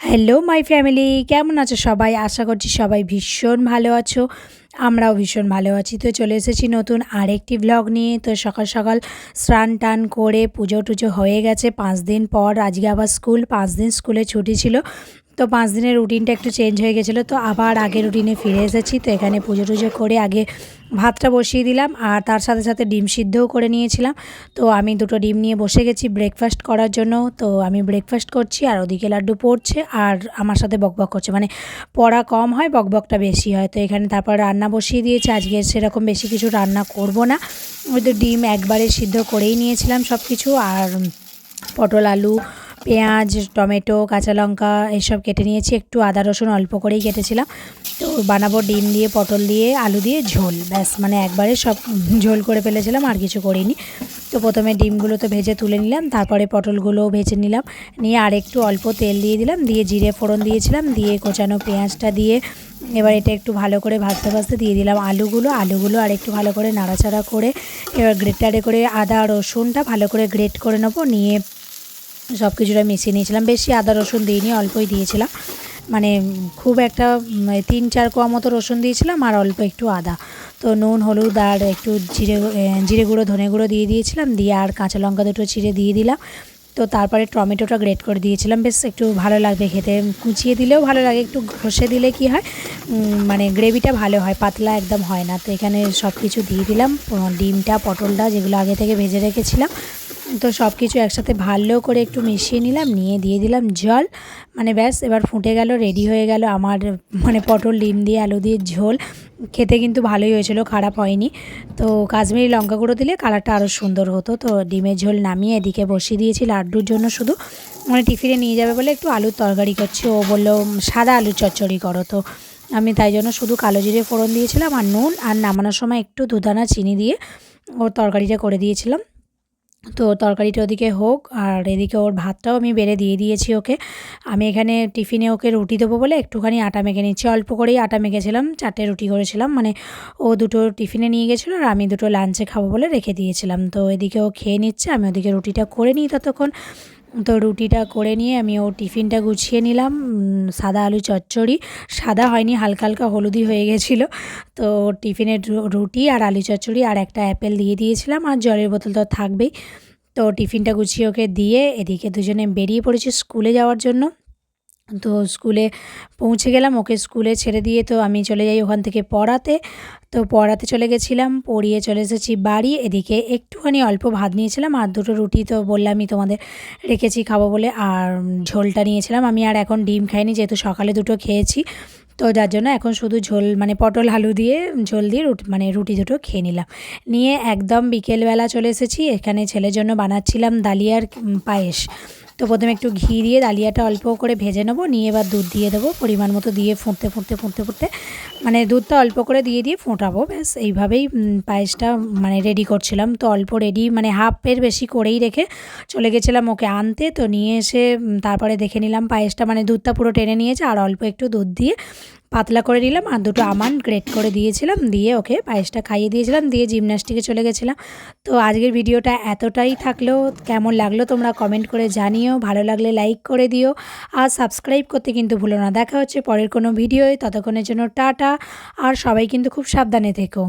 Hello my family কেমন আছো সবাই? আশা করছি সবাই ভীষণ ভালো আছো। আমরাও ভীষণ ভালো আছি। তো চলে এসেছি নতুন আরেকটি ব্লগ নিয়ে। তো সকাল সকাল স্নান টান করে পুজো টুজো হয়ে গেছে। পাঁচ দিন পর আজকে আবার স্কুল। পাঁচ দিন স্কুলে ছুটি ছিল। তো পাঁচ দিনের রুটিনটা একটু চেঞ্জ হয়ে গেছিল, তো আবার আগের রুটিনে ফিরে এসেছি, তো এখানে পুজো টুজো করে আগে ভাতটা বসিয়ে দিলাম, আর তার সাথে সাথে ডিম সিদ্ধও করে নিয়েছিলাম। তো আমি দুটো ডিম নিয়ে বসে গেছি ব্রেকফাস্ট করার জন্য, তো আমি ব্রেকফাস্ট করছি, আর ওদিকে লাড্ডু পড়ছে, আর আমার সাথে বকবক করছে মানে পড়া কম হয়, বকবকটা বেশি হয়, তো এখানে তারপর রান্না বসিয়ে দিয়েছে, আজকে সেরকম বেশি কিছু রান্না করব না। ওই তো ডিম একবারে সিদ্ধ করেই নিয়েছিলাম সব কিছু আর পটল আলু পেঁয়াজ, টমেটো, কাঁচা লঙ্কা এসব কেটে নিয়েছি। একটু আদা, রসুন অল্প করেই কেটেছিলাম। তো বানাবো ডিম দিয়ে, পটল দিয়ে, আলু দিয়ে, ঝোল। ব্যাস মানে একবারে সব ঝোল করে ফেলেছিলাম, আর কিছু করিনি। তো প্রথমে ডিমগুলো তো ভেজে তুলে নিলাম, তারপরে পটলগুলোও ভেজে নিলাম। নিয়ে আর একটু অল্প তেল দিয়ে দিলাম, দিয়ে জিরে ফোড়ন দিয়েছিলাম, দিয়ে কোচানো পেঁয়াজটা দিয়ে এবার এটা একটু ভালো করে ভাজতে ভাজতে দিয়ে দিলাম আলুগুলো। আলুগুলো আর একটু ভালো করে নাড়াচাড়া করে এবার গ্রেটারে করে আদা, রসুনটা ভালো করে গ্রেট করে নেব। নিয়ে সব কিছুটা মিশিয়ে নিয়েছিলাম। বেশি আদা রসুন দিইনি, অল্পই দিয়েছিলাম। মানে খুব একটা তিন চার কোয়া মতো রসুন দিয়েছিলাম আর অল্প একটু আদা। তো নুন, হলুদ আর একটু জিরে জিরে গুঁড়ো, ধনে গুঁড়ো দিয়ে দিয়েছিলাম। দিয়ে আর কাঁচা লঙ্কা দুটো চিড়ে দিয়ে দিলাম। তো তারপরে টমেটোটা গ্রেট করে দিয়েছিলাম। বেশ একটু ভালো লাগবে খেতে। কুচিয়ে দিলেও ভালো লাগে, একটু ঘষে দিলে কি হয় মানে গ্রেভিটা ভালো হয়, পাতলা একদম হয় না। তো এখানে সব কিছু দিয়ে দিলাম। ডিমটা, পটলটা যেগুলো আগে থেকে ভেজে রেখেছিলাম তো সব কিছু একসাথে ভালো করে একটু মিশিয়ে নিলাম, নিয়ে দিয়ে দিলাম জল। মানে ব্যাস, এবার ফুটে গেল রেডি হয়ে গেল আমার মানে পটল, ডিম দিয়ে আলু দিয়ে ঝোল। খেতে কিন্তু ভালোই হয়েছিল, খারাপ হয়নি। তো কাশ্মীরি লঙ্কা গুঁড়ো দিলে কালারটা আরও সুন্দর হতো। তো ডিমের ঝোল নামিয়ে এদিকে বসিয়ে দিয়েছি লাড্ডুর জন্য শুধু। মানে টিফিনে নিয়ে যাবে বলে একটু আলুর তরকারি করছি। ও বলল, সাদা আলুর চচ্চড়ি করো। তো আমি তাই জন্য শুধু কালো জিরে ফোড়ন দিয়েছিলাম আর নুন। আর নামানোর সময় একটু দুদানা চিনি দিয়ে ওর তরকারিটা করে দিয়েছিলাম। তো তরকারিটা ওদিকে হোক আর এদিকে ওর ভাতটাও আমি বেড়ে দিয়ে দিয়েছি ওকে। আমি এখানে টিফিনে ওকে রুটি দেবো বলে একটুখানি আটা মেখে নিচ্ছি। অল্প করেই আটা মেখেছিলাম, চারটে রুটি করেছিলাম। মানে ও দুটো টিফিনে নিয়ে গেছিল আর আমি দুটো লাঞ্চে খাব বলে রেখে দিয়েছিলাম। তো এদিকে ও খেয়ে নিচ্ছে, আমি ওদিকে রুটিটা করে নিই ততক্ষণ। তো রুটিটা করে নিয়ে আমি ও টিফিনটা গুছিয়ে নিলাম। সাদা আলু চচ্চড়ি। সাদা হয়নি, হালকা হালকা হলুদি হয়ে গেছিল। তো টিফিনের রুটি আর আলু চচ্চড়ি আর একটা অ্যাপেল দিয়ে দিয়েছিলাম আর জলের বোতল তো থাকবেই। তো টিফিনটা গুছিয়ে ওকে দিয়ে এদিকে দুজনে বেরিয়ে পড়েছি স্কুলে যাওয়ার জন্য। তো স্কুলে পৌঁছে গেলাম, ওকে স্কুলে ছেড়ে দিয়ে তো আমি চলে যাই ওখান থেকে পড়াতে। তো পড়াতে চলে গেছিলাম, পড়িয়ে চলে এসেছি বাড়ি। এদিকে একটুখানি অল্প ভাত নিয়েছিলাম আর দুটো রুটি তো বললামই তোমাদের রেখেছি খাব বলে, আর ঝোলটা নিয়েছিলাম। আমি আর এখন ডিম খাইনি, যেহেতু সকালে দুটো খেয়েছি, তো যার জন্য এখন শুধু ঝোল মানে পটল আলু দিয়ে, ঝোল দিয়ে রুটি মানে রুটি দুটো খেয়ে নিলাম। নিয়ে একদম বিকেলবেলা চলে এসেছি, এখানে ছেলের জন্য বানাচ্ছিলাম দালিয়ার পায়েস। তো প্রথমে একটু ঘি দিয়ে ডালিয়াটা অল্প করে ভেজে নেব, নিয়ে এবার দুধ দিয়ে দেবো, পরিমাণ মতো দিয়ে ফুঁটতে ফুঁটতে ফুঁটতে ফুঁটতে মানে দুধটা অল্প করে দিয়ে দিয়ে ফোঁটাবো, ব্যাস, এইভাবেই পায়েসটা মানে রেডি করছিলাম, তো অল্প রেডি মানে হাফের বেশি করেই রেখে চলে গেছিলাম ওকে আনতে, তো নিয়ে এসে তারপরে দেখে নিলাম পায়েসটা মানে দুধটা পুরো টেনে নিয়েছে, আর অল্প একটু দুধ দিয়ে পাতলা করে নিলাম আর দুটো আমান গ্রেট করে দিয়েছিলাম, দিয়ে ওকে পায়েসটা খাইয়ে দিয়েছিলাম, দিয়ে জিমনাস্টিকে চলে গেছিলাম। তো আজকের ভিডিওটা এতটাই থাকল, কেমন লাগল তোমরা কমেন্ট করে জানিও, ভালো লাগলে লাইক করে দিও, আর সাবস্ক্রাইব করতে কিন্তু ভুলো না। দেখা হচ্ছে পরের কোনো ভিডিওয়, ততক্ষণের জন্য টাটা, আর সবাই কিন্তু খুব সাবধানে থেকো।